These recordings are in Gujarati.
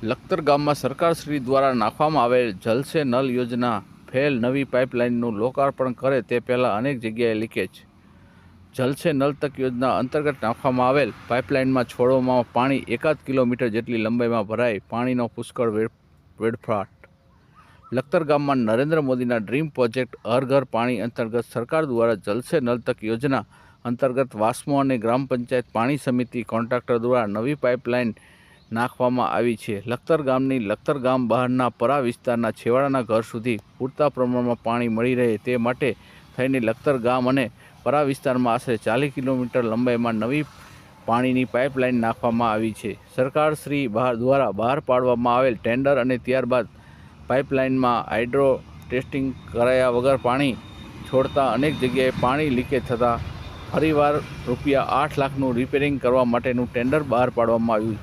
લખતર ગામમાં સરકારશ્રી દ્વારા નાખવામાં આવેલ જલસે નલ યોજના ફેલ નવી પાઇપલાઇનનું લોકાર્પણ કરે તે પહેલાં અનેક જગ્યાએ લીકેજ. જલસે નલ તક યોજના અંતર્ગત નાખવામાં આવેલ પાઇપલાઇનમાં છોડવામાં પાણી એકાદ કિલોમીટર જેટલી લંબાઈમાં ભરાઈ પાણીનો પુષ્કળ વેડ, વેડફાટ. લખતર ગામમાં નરેન્દ્ર મોદીના ડ્રીમ પ્રોજેક્ટ હર ઘર પાણી અંતર્ગત સરકાર દ્વારા જલસે નલ તક યોજના અંતર્ગત વાસ્મો અને ગ્રામ પંચાયત પાણી સમિતિ કોન્ટ્રાક્ટર દ્વારા નવી પાઇપલાઇન નાખવામાં આવી છે. લખતર ગામની લખતર ગામ બહારના પરા વિસ્તારના છેવાડાના ઘર સુધી પૂરતા પ્રમાણમાં પાણી મળી રહે તે માટે થઈને લખતર ગામ અને પરા વિસ્તારમાં આશરે ચાલીસ કિલોમીટર લંબાઈમાં નવી પાણીની પાઇપલાઇન નાખવામાં આવી છે. સરકાર શ્રી બહાર દ્વારા બહાર પાડવામાં આવેલ ટેન્ડર અને ત્યારબાદ પાઇપલાઇનમાં હાઇડ્રો ટેસ્ટિંગ કરાયા વગર પાણી છોડતા અનેક જગ્યાએ પાણી લીકેજ થતાં ફરીવાર રૂપિયા આઠ લાખનું રિપેરિંગ કરવા માટેનું ટેન્ડર બહાર પાડવામાં આવ્યું.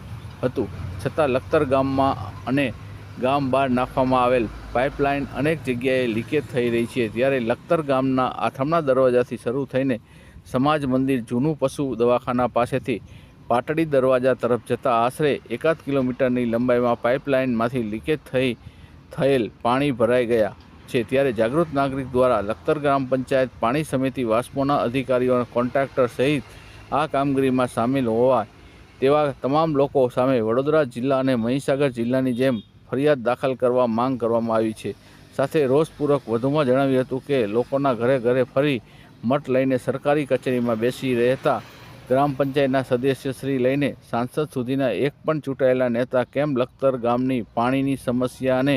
હતું. છતાં લખતર ગામમાં અને ગામ બહાર નાખવામાં આવેલ પાઇપલાઇન અનેક જગ્યાએ લીકેજ થઈ રહી છે. ત્યારે લખતર ગામના આથમણા દરવાજાથી શરૂ થઈને સમાજ મંદિર, જૂનું પશુ દવાખાના પાસેથી પાટડી દરવાજા તરફ જતાં આશરે એકાદ કિલોમીટરની લંબાઈમાં પાઇપલાઇનમાંથી લીકેજ થઈ, થયેલ પાણી ભરાઈ ગયા છે. ત્યારે જાગૃત નાગરિક દ્વારા લખતર ગ્રામ પંચાયત પાણી સમિતિ વાસ્મોના અધિકારીઓ કોન્ટ્રાક્ટર સહિત આ કામગીરીમાં સામેલ હોવા તેવા તમામ લોકો સામે વડોદરા જિલ્લા અને મહીસાગર જિલ્લાની જેમ ફરિયાદ દાખલ કરવા માંગ કરવામાં આવી છે. સાથે રોષપૂર્વક વધુમાં જણાવ્યું હતું કે, લોકોના ઘરે ઘરે ફરી મઠ લઈને સરકારી કચેરીમાં બેસી રહેતા ગ્રામ પંચાયતના સદસ્યશ્રી લઈને સાંસદ સુધીના એક પણ ચૂંટાયેલા નેતા કેમ લખતર ગામની પાણીની સમસ્યાને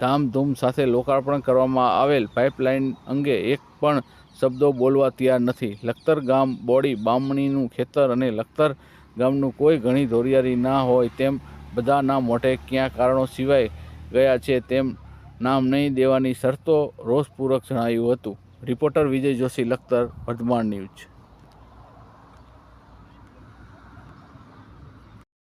ધામધૂમ સાથે લોકાર્પણ કરવામાં આવેલ પાઇપલાઇન અંગે એક પણ શબ્દો બોલવા તૈયાર નથી. લખતર ગામ બોડી બામણીનું ખેતર અને લખતર ગામનું કોઈ ઘણી ધોરિયારી ના હોય તેમ બધાના મોઢે ક્યાં કારણો સિવાય ગયા છે તેમ નામ નહીં દેવાની શરતો રોષપૂર્વક જણાવ્યું હતું. Reporter Vijay Joshi, Lakhtar, Vardhman news.